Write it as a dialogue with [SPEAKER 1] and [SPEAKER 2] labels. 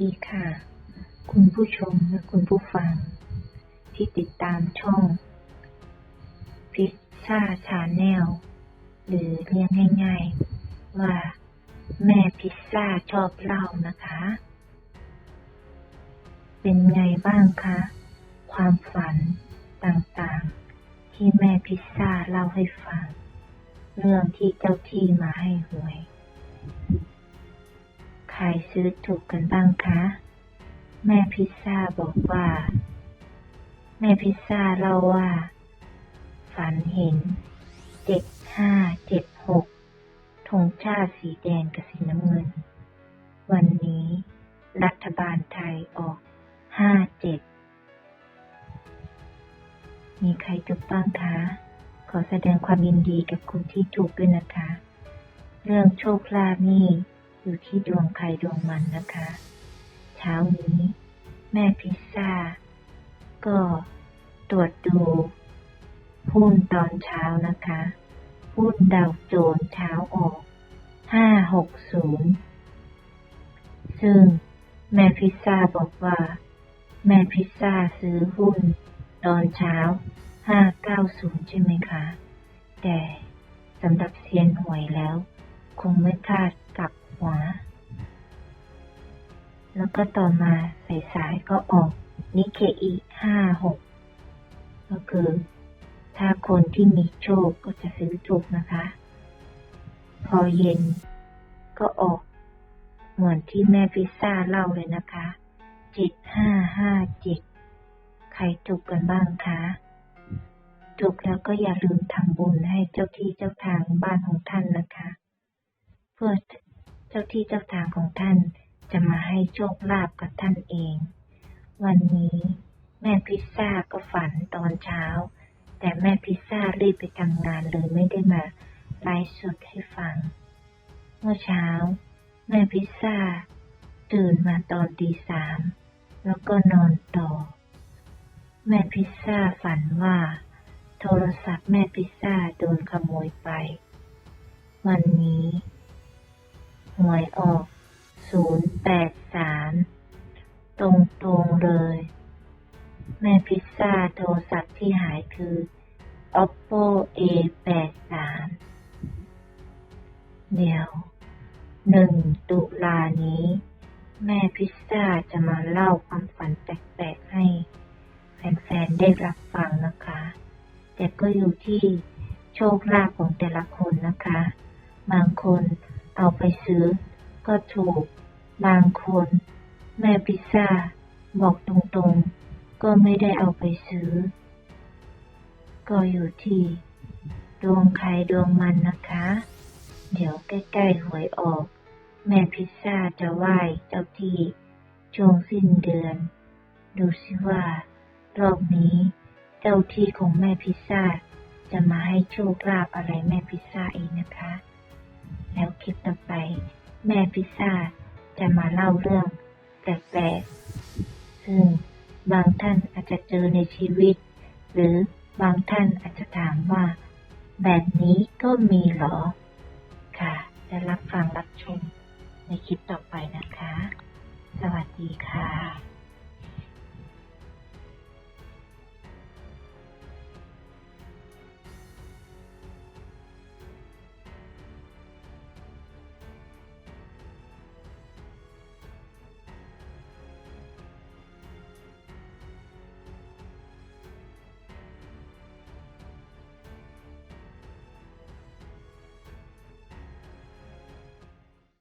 [SPEAKER 1] ดีค่ะ คุณผู้ชมและคุณผู้ฟัง ที่ติดตามช่องพิซซ่าชาแนลหรือเรียกง่ายๆ ว่าแม่พิซซ่าชอบเล่านะคะ เป็นไงบ้างคะ ความฝันต่างๆ ที่แม่พิซซ่าเล่าให้ฟัง เรื่องที่เจ้าที่มาให้หวย รซื้อถูกกันบ้างคะ แม่พิซซ่าบอกว่า แม่พิซซ่าเล่าว่า ฝันเห็นเจ็ดห้าเจ็ดหกธงชาติสีแดงกับสีน้ำเงิน วันนี้ รัฐบาลไทยออกห้าเจ็ดมีใครถูกบ้างคะ ขอแสดงความยินดีกับคุณที่ถูกด้วยนะคะ เรื่องโชคลาภนี่ อยู่ที่ดวงใครดวงมันนะคะ เช้านี้ แม่พิซซ่า ก็ตรวจดูหุ้นตอนเช้านะคะหุ้นดาวโจน์เช้าออก 560 ซึ่งแม่พิซซ่าบอกว่า แม่พิซซ่าซื้อหุ้นตอนเช้า 590 ใช่ไหมคะ แต่สำหรับเซียนหวยแล้ว คงไม่คาด กลับหัวแล้วก็ต่อมาสายๆก็ออกนิเคอีห้าหกก็คือ ถ้าคนที่มีโชคก็จะซื้อถูกนะคะ พอเย็นก็ออก เหมือนที่แม่พิซซ่าเล่าเลยนะคะเจ็ดห้าห้าเจ็ดใครถูกกันบ้างคะถูกแล้วก็อย่าลืมทำบุญให้เจ้าที่เจ้าทางบ้านของท่านนะคะ เพื่อ เจ้าที่เจ้าทางของท่านจะมาให้โชคลาภกับท่านเอง วันนี้แม่พิซซ่าก็ฝันตอนเช้า แต่แม่พิซซ่ารีบไปทำงานเลยไม่ได้มาไลฟ์สดให้ฟัง เมื่อเช้า แม่พิซซ่าตื่นมาตอนตีสามแล้วก็นอนต่อ แม่พิซซ่าฝันว่า โทรศัพท์แม่พิซซ่าโดนขโมยไป วันนี้ หวยออก 083 ตรงตรงเลย แม่พิซซ่าโทรศัพท์ที่หายคือ oppo a83 เดี๋ยวหนึ่งตุลานี้ แม่พิซซ่าจะมาเล่าความฝันแปลกๆให้ แฟนๆได้รับฟังนะคะ แต่ก็อยู่ที่โชคลาภของแต่ละคนนะคะ บางคน เอาไปซื้อ ก็ถูก บางคน แม่พิซซ่า บอกตรงๆ ก็ไม่ได้เอาไปซื้อ ก็อยู่ที่ดวงใครดวงมันนะคะ เดี๋ยวใกล้ๆหวยออก แม่พิซซ่าจะไหว้เจ้าที่ช่วงสิ้นเดือน ดูสิว่า รอบนี้เจ้าที่ของแม่พิซซ่าจะมาให้โชคลาภอะไรแม่พิซซ่าเองนะคะ แล้วคลิปต่อไป แม่พิซซ่าจะมาเล่าเรื่องแปลกๆซึ่งบางท่านอาจจะเจอในชีวิต หรือบางท่านอาจจะถามว่า แบบนี้ก็มีเหรอ ค่ะ จะรับฟังรับชมในคลิปต่อไปนะคะ สวัสดีค่ะ